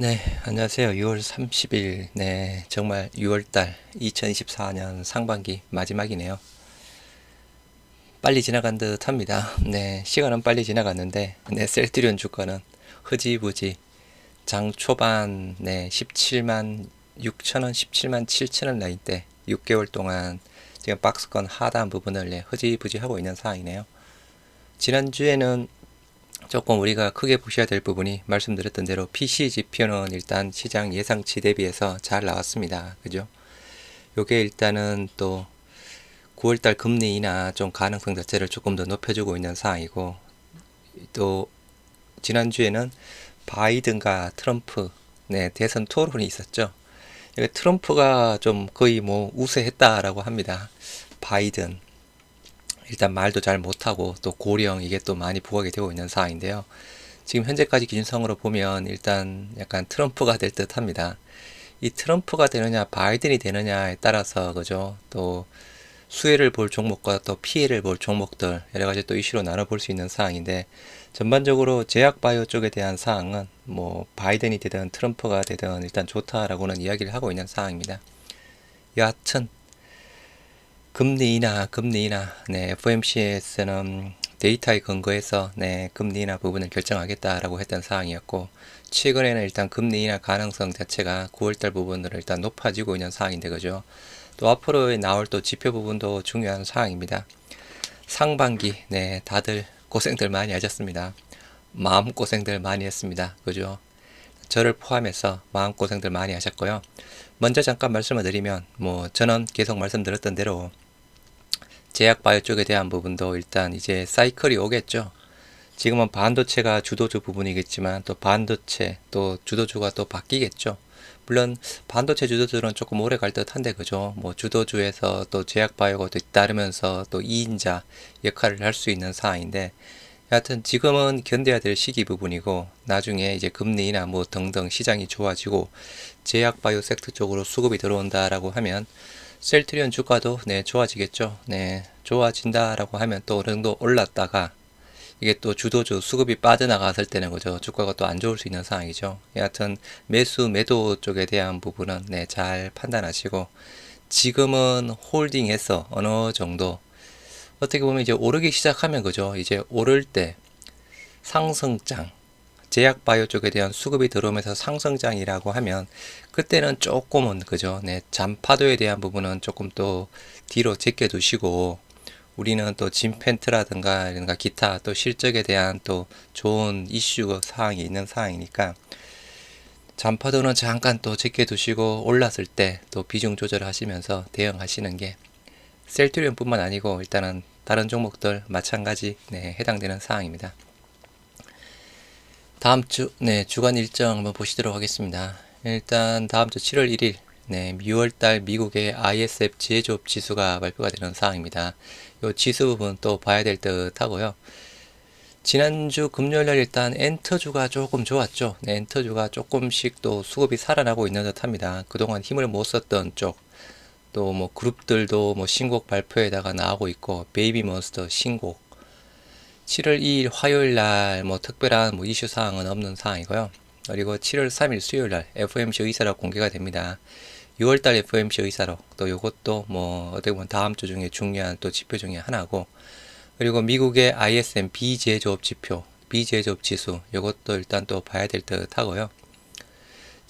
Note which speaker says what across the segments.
Speaker 1: 네, 안녕하세요. 6월 30일, 네, 정말 6월달 2024년 상반기 마지막이네요. 빨리 지나간 듯 합니다. 네, 시간은 빨리 지나갔는데, 네, 셀트리온 주가는 흐지부지 장 초반, 네, 17만 6천원, 17만 7천원 라인 때 6개월 동안 지금 박스권 하단 부분을 네, 흐지부지 하고 있는 상황이네요. 지난주에는 조금 우리가 크게 보셔야 될 부분이 말씀드렸던 대로 PC 지표는 일단 시장 예상치 대비해서 잘 나왔습니다. 그죠? 요게 일단은 또 9월달 금리 인하 좀 가능성 자체를 조금 더 높여주고 있는 상황이고 또 지난주에는 바이든과 트럼프 네, 대선 토론이 있었죠. 트럼프가 좀 거의 뭐 우세했다라고 합니다. 바이든 일단 말도 잘 못하고 또 고령 이게 또 많이 부각이 되고 있는 상황인데요. 지금 현재까지 기준상으로 보면 일단 약간 트럼프가 될 듯 합니다. 이 트럼프가 되느냐 바이든이 되느냐에 따라서 그죠 또 수혜를 볼 종목과 또 피해를 볼 종목들 여러 가지 또 이슈로 나눠볼 수 있는 상황인데 전반적으로 제약바이오 쪽에 대한 사항은 뭐 바이든이 되든 트럼프가 되든 일단 좋다라고는 이야기를 하고 있는 상황입니다. 여하튼 금리 인하, 금리 인하, 네, FOMC에서는 데이터에 근거해서 네, 금리 인하 부분을 결정하겠다라고 했던 사항이었고 최근에는 일단 금리 인하 가능성 자체가 9월달 부분으로 일단 높아지고 있는 상황인데 그죠? 또 앞으로 나올 또 지표 부분도 중요한 사항입니다. 상반기 네, 다들 고생들 많이 하셨습니다. 마음 고생들 많이 했습니다. 그죠? 저를 포함해서 마음고생들 많이 하셨고요. 먼저 잠깐 말씀을 드리면 뭐 저는 계속 말씀드렸던 대로 제약바이오 쪽에 대한 부분도 일단 이제 사이클이 오겠죠. 지금은 반도체가 주도주 부분이겠지만 또 반도체 또 주도주가 또 바뀌겠죠. 물론 반도체 주도주는 조금 오래 갈 듯한데 그죠. 뭐 주도주에서 또 제약바이오가 또 따르면서 또 2인자 역할을 할 수 있는 상황인데 여하튼 지금은 견뎌야 될 시기 부분이고 나중에 이제 금리나 뭐 등등 시장이 좋아지고 제약 바이오 섹터 쪽으로 수급이 들어온다라고 하면 셀트리온 주가도 네 좋아지겠죠. 네 좋아진다라고 하면 또 어느 정도 올랐다가 이게 또 주도주 수급이 빠져나갔을 때는 그죠 주가가 또 안 좋을 수 있는 상황이죠. 여하튼 매수 매도 쪽에 대한 부분은 네 잘 판단하시고 지금은 홀딩해서 어느 정도 어떻게 보면 이제 오르기 시작하면 그죠. 이제 오를 때 상승장, 제약 바이오 쪽에 대한 수급이 들어오면서 상승장이라고 하면 그때는 조금은 그죠. 네, 잔파도에 대한 부분은 조금 또 뒤로 제껴 두시고 우리는 또 진펜트라든가 이런 기타 또 실적에 대한 또 좋은 이슈 사항이 있는 사항이니까 잔파도는 잠깐 또 제껴 두시고 올랐을 때 또 비중 조절하시면서 대응하시는 게 셀트리온뿐만 아니고 일단은 다른 종목들 마찬가지 네, 해당되는 사항입니다. 다음 주 네, 주간 일정 한번 보시도록 하겠습니다. 일단 다음 주 7월 1일 네, 6월달 미국의 ISF 지혜조업 지수가 발표가 되는 사항입니다. 이 지수 부분 또 봐야 될 듯 하고요. 지난주 금요일날 일단 엔터주가 조금 좋았죠. 네, 엔터주가 조금씩 또 수급이 살아나고 있는 듯 합니다. 그동안 힘을 못 썼던 쪽, 또 뭐 그룹들도 뭐 신곡 발표에다가 나오고 있고 베이비 몬스터 신곡 7월 2일 화요일 날 뭐 특별한 뭐 이슈 사항은 없는 사항이고요. 그리고 7월 3일 수요일 날 FOMC 의사로 공개가 됩니다. 6월 달 FOMC 의사로 또 요것도 뭐 어떻게 보면 다음 주 중에 중요한 또 지표 중에 하나고 그리고 미국의 ISM 비제조업 지표 비제조업 지수 요것도 일단 또 봐야 될 듯 하고요.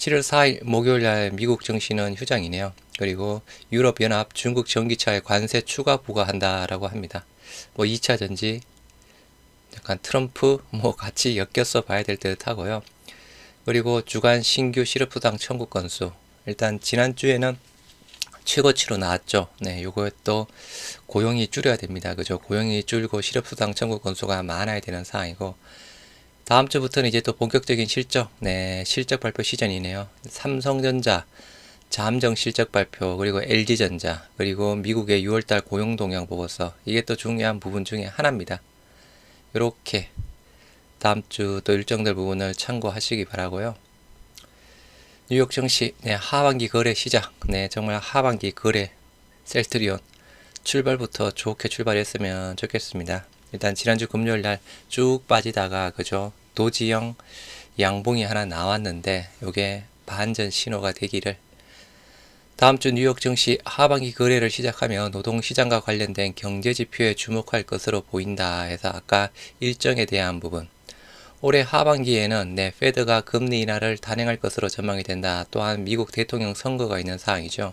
Speaker 1: 7월 4일 목요일 날 미국 증시는 휴장이네요. 그리고 유럽연합 중국 전기차에 관세 추가 부과한다라고 합니다. 뭐 2차 전지 약간 트럼프 뭐 같이 엮여서 봐야 될 듯 하고요. 그리고 주간 신규 실업수당 청구 건수 일단 지난주에는 최고치로 나왔죠. 네, 요것도 고용이 줄여야 됩니다. 그죠? 고용이 줄고 실업수당 청구 건수가 많아야 되는 상황이고 다음 주부터는 이제 또 본격적인 실적, 네, 실적 발표 시즌이네요. 삼성전자, 잠정 실적 발표, 그리고 LG전자, 그리고 미국의 6월달 고용 동향 보고서, 이게 또 중요한 부분 중에 하나입니다. 이렇게 다음 주 또 일정들 부분을 참고하시기 바라고요. 뉴욕 증시, 네, 하반기 거래 시작, 네, 정말 하반기 거래 셀트리온 출발부터 좋게 출발했으면 좋겠습니다. 일단 지난주 금요일 날 쭉 빠지다가 그죠 도지형 양봉이 하나 나왔는데 요게 반전 신호가 되기를 다음 주 뉴욕 증시 하반기 거래를 시작하며 노동시장과 관련된 경제 지표에 주목할 것으로 보인다 해서 아까 일정에 대한 부분 올해 하반기에는 네, 페드가 금리 인하를 단행할 것으로 전망이 된다. 또한 미국 대통령 선거가 있는 사항이죠.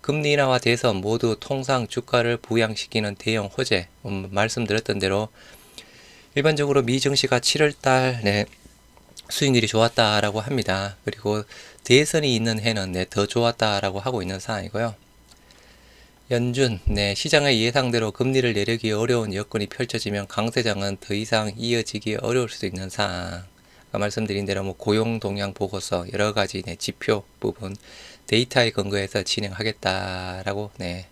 Speaker 1: 금리 인하와 대선 모두 통상 주가를 부양시키는 대형 호재. 음, 말씀드렸던 대로 일반적으로 미 증시가 7월달 네, 수익률이 좋았다라고 합니다. 그리고 대선이 있는 해는 네, 더 좋았다라고 하고 있는 상황이고요. 연준, 네, 시장의 예상대로 금리를 내리기 어려운 여건이 펼쳐지면 강세장은 더 이상 이어지기 어려울 수도 있는 상황. 아까 말씀드린 대로 뭐 고용 동향 보고서 여러 가지 네, 지표 부분 데이터에 근거해서 진행하겠다라고 네.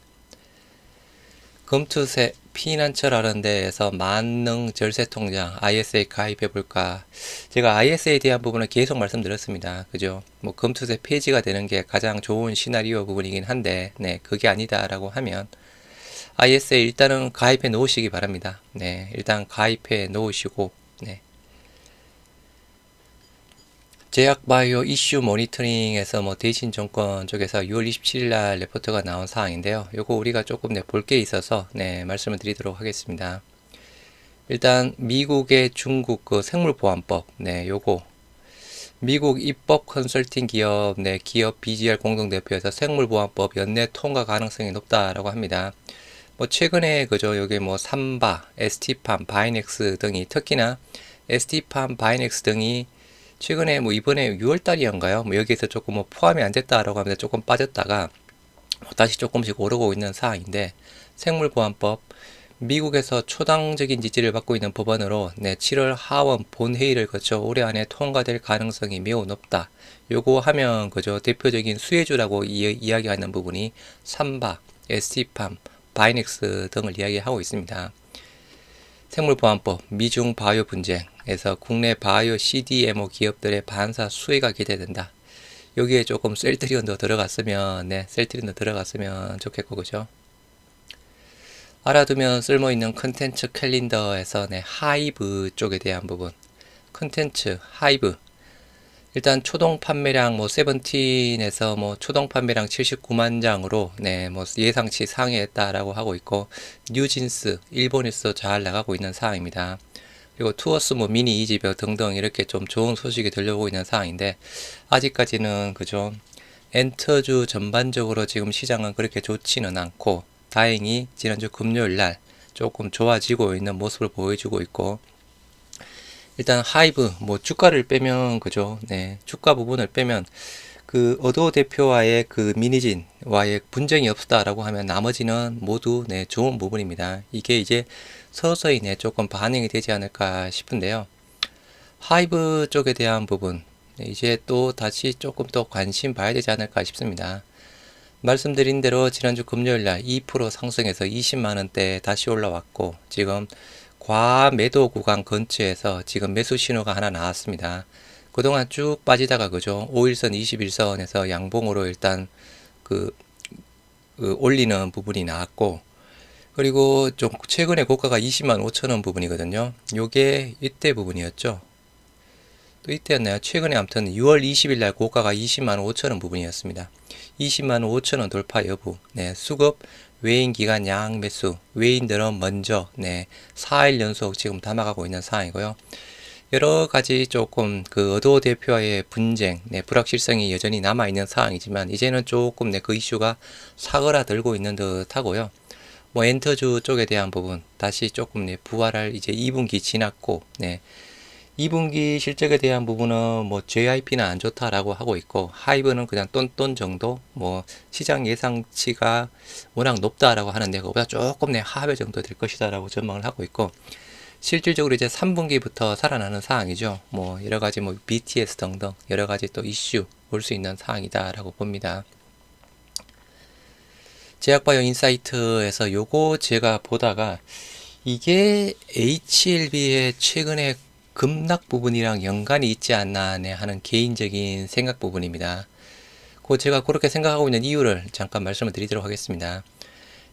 Speaker 1: 금투세 피난처 라는 데에서 만능 절세 통장 ISA 가입해 볼까? 제가 ISA에 대한 부분은 계속 말씀드렸습니다. 그죠? 뭐 금투세 폐지가 되는 게 가장 좋은 시나리오 부분이긴 한데, 네, 그게 아니다 라고 하면 ISA 일단은 가입해 놓으시기 바랍니다. 네, 일단 가입해 놓으시고, 네. 제약바이오 이슈 모니터링에서 뭐 대신 정권 쪽에서 6월 27일 날 레포트가 나온 사항인데요. 요거 우리가 조금 네, 볼 게 있어서 네, 말씀을 드리도록 하겠습니다. 일단 미국의 중국 그 생물보안법 네, 요거 미국 입법 컨설팅 기업 네, 기업 BGR 공동대표에서 생물보안법 연내 통과 가능성이 높다라고 합니다. 뭐 최근에 그저 여기 뭐 삼바, ST팜, 바이넥스 등이 특히나 ST팜, 바이넥스 등이 최근에 뭐 이번에 6월달이었가요? 뭐 여기에서 조금 뭐 포함이 안 됐다라고 하면서 조금 빠졌다가 뭐 다시 조금씩 오르고 있는 상황인데 생물보안법 미국에서 초당적인 지지를 받고 있는 법안으로 네, 7월 하원 본회의를 거쳐 올해 안에 통과될 가능성이 매우 높다. 요거 하면 그저 대표적인 수혜주라고 이, 이야기하는 부분이 삼바, ST팜, 바이넥스 등을 이야기하고 있습니다. 생물보안법, 미중 바이오 분쟁에서 국내 바이오 CDMO 기업들의 반사 수혜가 기대된다. 여기에 조금 셀트리온 더 들어갔으면, 네, 셀트리온 더 들어갔으면 좋겠고, 그죠? 알아두면 쓸모있는 컨텐츠 캘린더에서 네, 하이브 쪽에 대한 부분. 컨텐츠, 하이브. 일단 초동 판매량 뭐 세븐틴에서 뭐 초동 판매량 79만 장으로 네 뭐 예상치 상회했다라고 하고 있고 뉴진스 일본에서 잘 나가고 있는 상황입니다. 그리고 투어스 뭐 미니 이지벼 등등 이렇게 좀 좋은 소식이 들려오고 있는 상황인데 아직까지는 그죠 엔터주 전반적으로 지금 시장은 그렇게 좋지는 않고 다행히 지난주 금요일 날 조금 좋아지고 있는 모습을 보여주고 있고 일단 하이브 뭐 주가를 빼면 그죠? 네 주가 부분을 빼면 그 어도 대표와의 그 미니진와의 분쟁이 없다라고 하면 나머지는 모두 네 좋은 부분입니다. 이게 이제 서서히 네 조금 반영이 되지 않을까 싶은데요. 하이브 쪽에 대한 부분 네, 이제 또 다시 조금 더 관심 봐야 되지 않을까 싶습니다. 말씀드린 대로 지난주 금요일 날 2% 상승해서 20만원대 다시 올라왔고 지금 과매도 구간 근처에서 지금 매수 신호가 하나 나왔습니다. 그동안 쭉 빠지다가 그죠. 5일선, 21선에서 양봉으로 일단 그, 그 올리는 부분이 나왔고 그리고 좀 최근에 고가가 20만 5천원 부분이거든요. 요게 이때 부분이었죠. 또 이때였나요? 최근에 아무튼 6월 20일 날 고가가 20만 5천원 부분이었습니다. 20만 5천원 돌파 여부. 네, 수급 외인 기간 양 매수, 외인들은 먼저 네 4일 연속 지금 담아가고 있는 상황이고요. 여러 가지 조금 그 어도 대표와의 분쟁, 네, 불확실성이 여전히 남아 있는 상황이지만 이제는 조금 네, 그 이슈가 사그라들고 있는 듯하고요. 뭐 엔터주 쪽에 대한 부분 다시 조금 네, 부활할 이제 2분기 지났고 네. 2분기 실적에 대한 부분은 뭐 JIP는 안 좋다라고 하고 있고 하이브는 그냥 똔똔 정도 뭐 시장 예상치가 워낙 높다라고 하는데 그보다 조금 내 하회 정도 될 것이다라고 전망을 하고 있고 실질적으로 이제 3분기부터 살아나는 상황이죠. 뭐 여러 가지 뭐 BTS 등등 여러 가지 또 이슈 볼수 있는 상황이다라고 봅니다. 제약바이오 인사이트에서 요거 제가 보다가 이게 HLB의 최근에 급락 부분이랑 연관이 있지 않나 네, 하는 개인적인 생각 부분입니다. 그 제가 그렇게 생각하고 있는 이유를 잠깐 말씀을 드리도록 하겠습니다.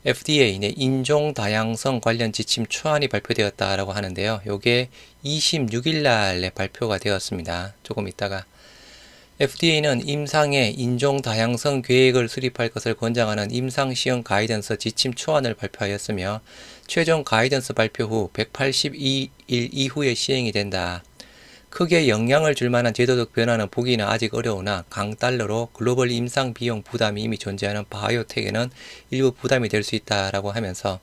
Speaker 1: FDA 내 인종 다양성 관련 지침 초안이 발표되었다라고 하는데요. 요게 26일 날에 발표가 되었습니다. 조금 있다가 FDA는 임상의 인종 다양성 계획을 수립할 것을 권장하는 임상 시험 가이던스 지침 초안을 발표하였으며 최종 가이던스 발표 후 182일 이후에 시행이 된다. 크게 영향을 줄 만한 제도적 변화는 보기는 아직 어려우나 강달러로 글로벌 임상 비용 부담이 이미 존재하는 바이오텍에는 일부 부담이 될 수 있다라고 하면서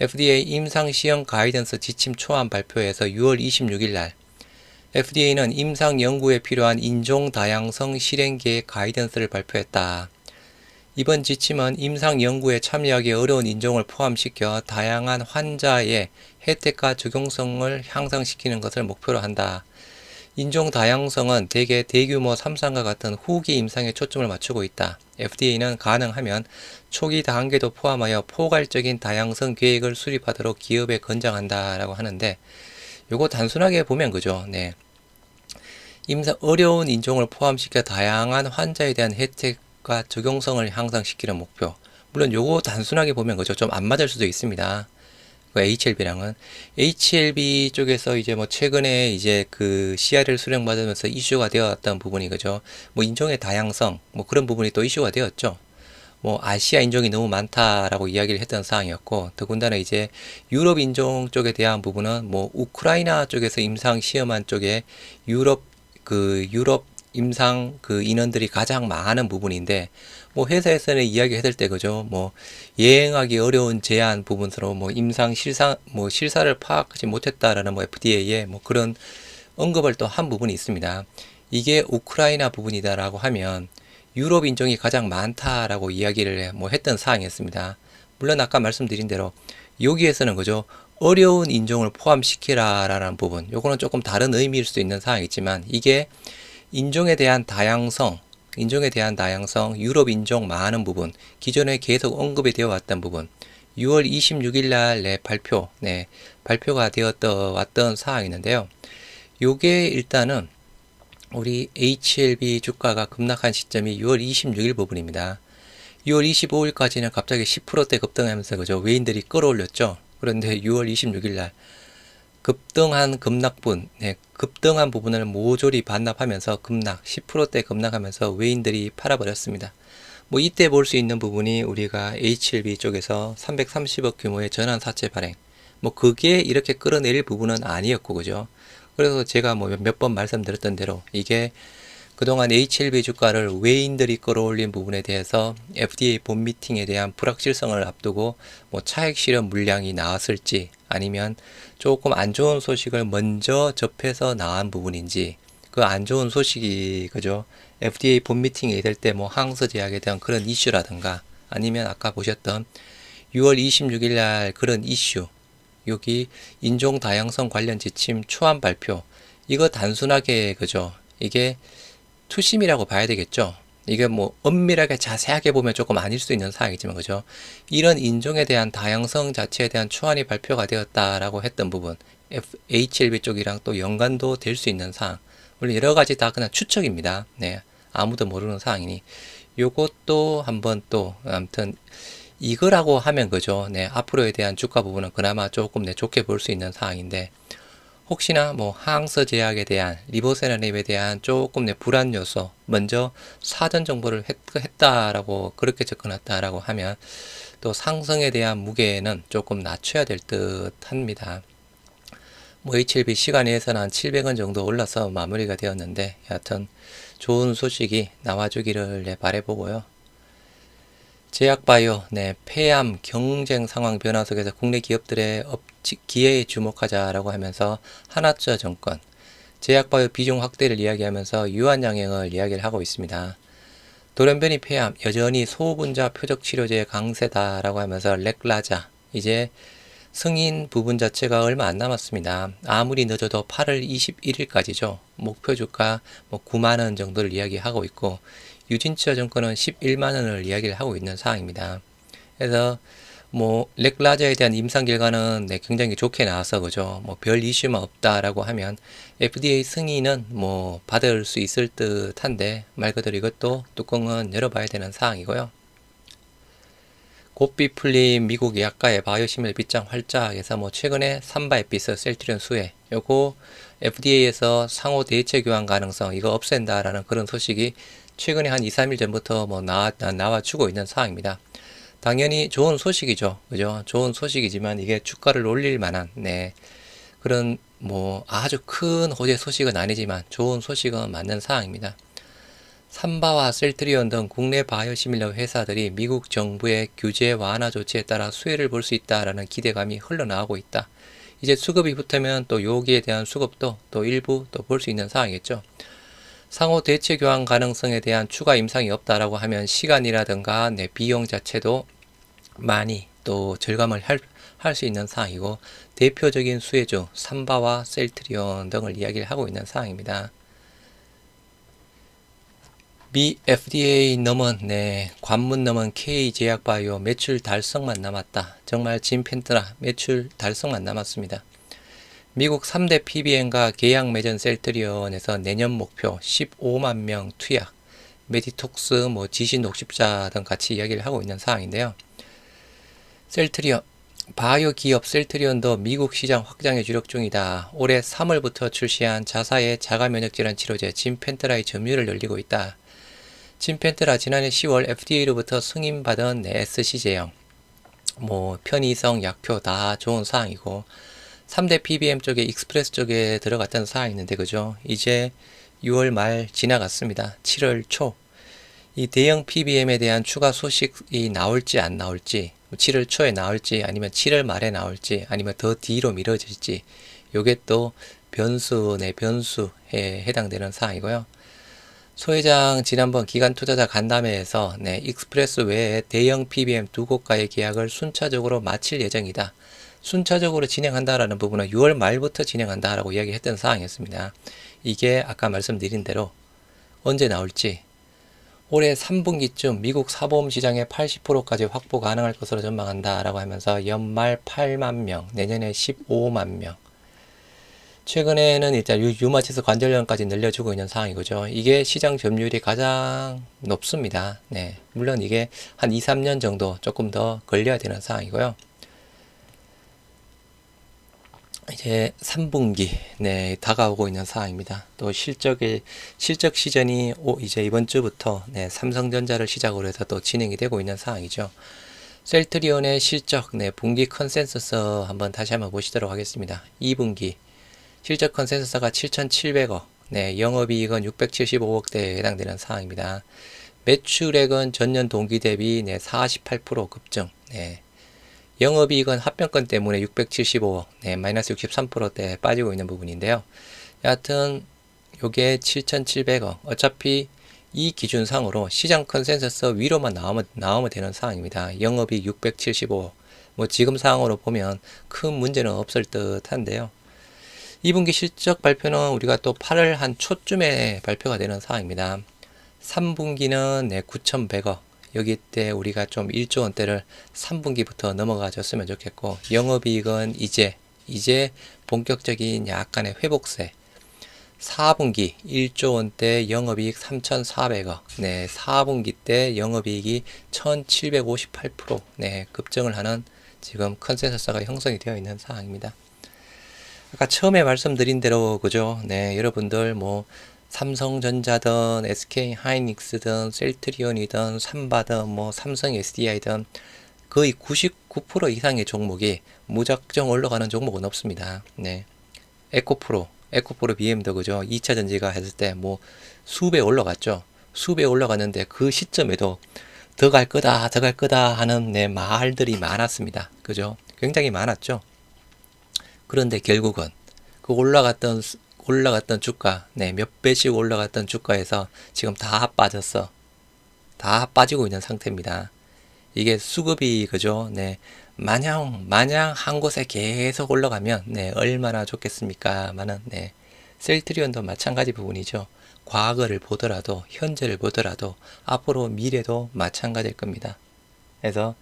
Speaker 1: FDA 임상 시험 가이던스 지침 초안 발표에서 6월 26일 날 FDA는 임상 연구에 필요한 인종 다양성 실행 계획 가이던스를 발표했다. 이번 지침은 임상 연구에 참여하기 어려운 인종을 포함시켜 다양한 환자의 혜택과 적용성을 향상시키는 것을 목표로 한다. 인종 다양성은 대개 대규모 3상과 같은 후기 임상에 초점을 맞추고 있다. FDA는 가능하면 초기 단계도 포함하여 포괄적인 다양성 계획을 수립하도록 기업에 권장한다라고 하는데 요거 단순하게 보면 그죠. 네. 임상 어려운 인종을 포함시켜 다양한 환자에 대한 혜택과 적용성을 향상시키는 목표. 물론 요거 단순하게 보면 그죠. 좀 안 맞을 수도 있습니다. 그 HLB랑은 HLB 쪽에서 이제 뭐 최근에 이제 그 CR을 수령받으면서 이슈가 되었던 부분이 그죠. 뭐 인종의 다양성 뭐 그런 부분이 또 이슈가 되었죠. 뭐 아시아 인종이 너무 많다라고 이야기를 했던 사항이었고 더군다나 이제 유럽 인종 쪽에 대한 부분은 뭐 우크라이나 쪽에서 임상 시험한 쪽에 유럽 그 유럽 임상 그 인원들이 가장 많은 부분인데 뭐 회사에서는 이야기했을 때 그죠 뭐 예행하기 어려운 제한 부분으로 뭐 임상 실사 뭐 실사를 파악하지 못했다라는 뭐 FDA의 뭐 그런 언급을 또 한 부분이 있습니다. 이게 우크라이나 부분이다라고 하면 유럽 인종이 가장 많다라고 이야기를 뭐 했던 사항이었습니다. 물론 아까 말씀드린 대로 여기에서는 그죠 어려운 인종을 포함시키라라는 부분 요거는 조금 다른 의미일 수 있는 사항이지만 이게 인종에 대한 다양성 인종에 대한 다양성 유럽 인종 많은 부분 기존에 계속 언급이 되어 왔던 부분 6월 26일 날내 발표 네 발표가 되었던 왔던 사항이 있는데요 요게 일단은 우리 HLB 주가가 급락한 시점이 6월 26일 부분입니다. 6월 25일까지는 갑자기 10%대 급등하면서 그죠 외인들이 끌어올렸죠. 그런데 6월 26일 날 급등한 급락분, 네, 급등한 부분을 모조리 반납하면서 급락, 10%대 급락하면서 외인들이 팔아버렸습니다. 뭐 이때 볼 수 있는 부분이 우리가 HLB 쪽에서 330억 규모의 전환 사채 발행, 뭐 그게 이렇게 끌어내릴 부분은 아니었고 그죠. 그래서 제가 뭐 몇 번 말씀드렸던 대로 이게 그동안 HLB 주가를 외인들이 끌어올린 부분에 대해서 FDA 본 미팅에 대한 불확실성을 앞두고 뭐 차액 실현 물량이 나왔을지 아니면 조금 안 좋은 소식을 먼저 접해서 나온 부분인지 그 안 좋은 소식이 그죠? FDA 본 미팅에 있을 때 뭐 항서 제약에 대한 그런 이슈라든가 아니면 아까 보셨던 6월 26일 날 그런 이슈 여기 인종 다양성 관련 지침 초안 발표 이거 단순하게 그죠 이게 투심이라고 봐야 되겠죠. 이게 뭐 엄밀하게 자세하게 보면 조금 아닐 수 있는 사항이지만 그죠. 이런 인종에 대한 다양성 자체에 대한 초안이 발표가 되었다라고 했던 부분 HLB 쪽이랑 또 연관도 될 수 있는 사항 물론 여러 가지 다 그냥 추측입니다. 네 아무도 모르는 사항이니 요것도 한번 또 아무튼 이거라고 하면 그죠. 네 앞으로에 대한 주가 부분은 그나마 조금 네 좋게 볼 수 있는 사항인데 혹시나 뭐 항서 제약에 대한 리보세라닙에 대한 조금 내 불안 요소 먼저 사전 정보를 했, 다라고 그렇게 접근했다라고 하면 또 상승에 대한 무게는 조금 낮춰야 될 듯 합니다. 뭐 HLB 시간에서는 한 700원 정도 올라서 마무리가 되었는데 여하튼 좋은 소식이 나와주기를 네, 바래보고요. 제약바이오, 네, 폐암 경쟁 상황 변화 속에서 국내 기업들의 업, 기회에 주목하자라고 하면서 하나투자 정권, 제약바이오 비중 확대를 이야기하면서 유한양행을 이야기를 하고 있습니다. 돌연변이 폐암, 여전히 소분자 표적 치료제의 강세다라고 하면서 렉라자, 이제 승인 부분 자체가 얼마 안 남았습니다. 아무리 늦어도 8월 21일까지죠. 목표 주가 뭐 9만원 정도를 이야기하고 있고, 유진치아 정권은 11만 원을 이야기를 하고 있는 상황입니다. 그래서 뭐 렉라자에 대한 임상 결과는 네, 굉장히 좋게 나와서 그죠. 뭐 별 이슈만 없다라고 하면 FDA 승인은 뭐 받을 수 있을 듯한데 말 그대로 이것도 뚜껑은 열어봐야 되는 사항이고요. 고삐 풀린 미국 약가의 바이오시밀 빗장 활짝해서 뭐 최근에 삼바 에피스 셀트리온 수혜 요거 FDA에서 상호 대체 교환 가능성 이거 없앤다라는 그런 소식이 최근에 한 2, 3일 전부터 뭐 나와, 나와 주고 있는 사항입니다. 당연히 좋은 소식이죠. 그죠? 좋은 소식이지만 이게 주가를 올릴 만한, 네. 그런 뭐 아주 큰 호재 소식은 아니지만 좋은 소식은 맞는 사항입니다. 삼바와 셀트리온 등 국내 바이오 시밀러 회사들이 미국 정부의 규제 완화 조치에 따라 수혜를 볼 수 있다라는 기대감이 흘러나오고 있다. 이제 수급이 붙으면 또 여기에 대한 수급도 또 일부 또 볼 수 있는 상황이겠죠. 상호 대체 교환 가능성에 대한 추가 임상이 없다라고 하면 시간이라든가 내 비용 자체도 많이 또 절감을 할수 있는 상황이고 대표적인 수혜주 삼바와 셀트리온 등을 이야기를 하고 있는 상황입니다. 미 FDA 넘은 네 관문 넘은 K 제약바이오 매출 달성만 남았다. 정말 진펜트라 매출 달성만 남았습니다. 미국 3대 PBM과 계약 맺은 셀트리온에서 내년 목표 15만 명 투약, 메디톡스, 뭐 지신 녹십자 등 같이 이야기를 하고 있는 상황인데요. 셀트리온 바이오 기업 셀트리온도 미국 시장 확장에 주력 중이다. 올해 3월부터 출시한 자사의 자가 면역 질환 치료제 진펜트라의 점유율을 늘리고 있다. 진펜트라 지난해 10월 FDA로부터 승인받은 SC 제형, 뭐 편의성 약표 다 좋은 사항이고 3대 PBM 쪽에 익스프레스 쪽에 들어갔던 사항이 있는데 그죠? 이제 6월 말 지나갔습니다. 7월 초. 이 대형 PBM에 대한 추가 소식이 나올지 안 나올지, 7월 뭐 초에 나올지 아니면 7월 말에 나올지 아니면 더 뒤로 미뤄질지 요게 또 변수 내 변수에 해당되는 사항이고요. 소 회장 지난번 기간 투자자 간담회에서 네, 익스프레스 외에 대형 PBM 두 곳과의 계약을 순차적으로 마칠 예정이다. 순차적으로 진행한다라는 부분은 6월 말부터 진행한다라고 이야기했던 사항이었습니다. 이게 아까 말씀드린 대로 언제 나올지 올해 3분기쯤 미국 사보험 시장의 80%까지 확보 가능할 것으로 전망한다라고 하면서 연말 8만 명, 내년에 15만 명, 최근에는 일단 유, 마치스 관절염까지 늘려주고 있는 상황이죠. 이게 시장 점유율이 가장 높습니다. 네. 물론 이게 한 2, 3년 정도 조금 더 걸려야 되는 상황이고요. 이제 3분기 네 다가오고 있는 상황입니다. 또 실적의 실적 시즌이 오, 이제 이번 주부터 네, 삼성전자를 시작으로 해서 또 진행이 되고 있는 상황이죠. 셀트리온의 실적 네 분기 컨센서스 한번 다시 한번 보시도록 하겠습니다. 2분기 실적 컨센서스가 7,700억, 네, 영업이익은 675억대에 해당되는 상황입니다. 매출액은 전년 동기 대비 네, 48% 급증, 네, 영업이익은 합병권 때문에 675억, 네, 마이너스 63%대 빠지고 있는 부분인데요. 여하튼 요게 7,700억. 어차피 이 기준상으로 시장 컨센서스 위로만 나오면 나오면 되는 상황입니다. 영업이익 675억. 뭐 지금 상황으로 보면 큰 문제는 없을 듯 한데요. 2분기 실적 발표는 우리가 또 8월 한 초쯤에 발표가 되는 상황입니다. 3분기는 네, 9,100억. 여기 때 우리가 좀 1조 원대를 3분기부터 넘어가 줬으면 좋겠고, 영업이익은 이제, 이제 본격적인 약간의 회복세. 4분기 1조 원대 영업이익 3,400억. 네, 4분기 때 영업이익이 1,758% 네, 급증을 하는 지금 컨센서스가 형성이 되어 있는 상황입니다. 아까 처음에 말씀드린 대로 그죠? 네, 여러분들 뭐 삼성전자든 SK 하이닉스든 셀트리온이든 삼바든 뭐 삼성 SDI든 거의 99% 이상의 종목이 무작정 올라가는 종목은 없습니다. 네. 에코프로, 에코프로 BM도 그죠? 2차 전지가 했을 때 뭐 수배 올라갔죠. 수배 올라갔는데 그 시점에도 더 갈 거다, 더 갈 거다 하는 네, 말들이 많았습니다. 그죠? 굉장히 많았죠. 그런데 결국은 그 올라갔던 올라갔던 주가, 네, 몇 배씩 올라갔던 주가에서 지금 다 빠졌어. 다 빠지고 있는 상태입니다. 이게 수급이 그죠? 네. 마냥 마냥 한 곳에 계속 올라가면 네, 얼마나 좋겠습니까? 많은 네. 셀트리온도 마찬가지 부분이죠. 과거를 보더라도 현재를 보더라도 앞으로 미래도 마찬가지일 겁니다. 그래서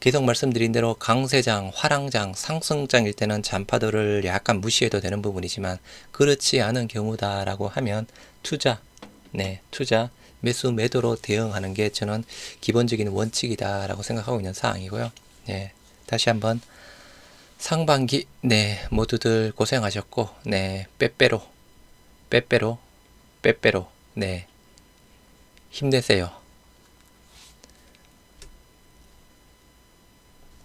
Speaker 1: 계속 말씀드린 대로 강세장, 화랑장, 상승장일 때는 잔파도를 약간 무시해도 되는 부분이지만 그렇지 않은 경우다라고 하면 투자, 네, 투자 매수 매도로 대응하는 게 저는 기본적인 원칙이다라고 생각하고 있는 사항이고요. 네, 다시 한번 상반기 네 모두들 고생하셨고 네 빼빼로 빼빼로 빼빼로 네 힘내세요.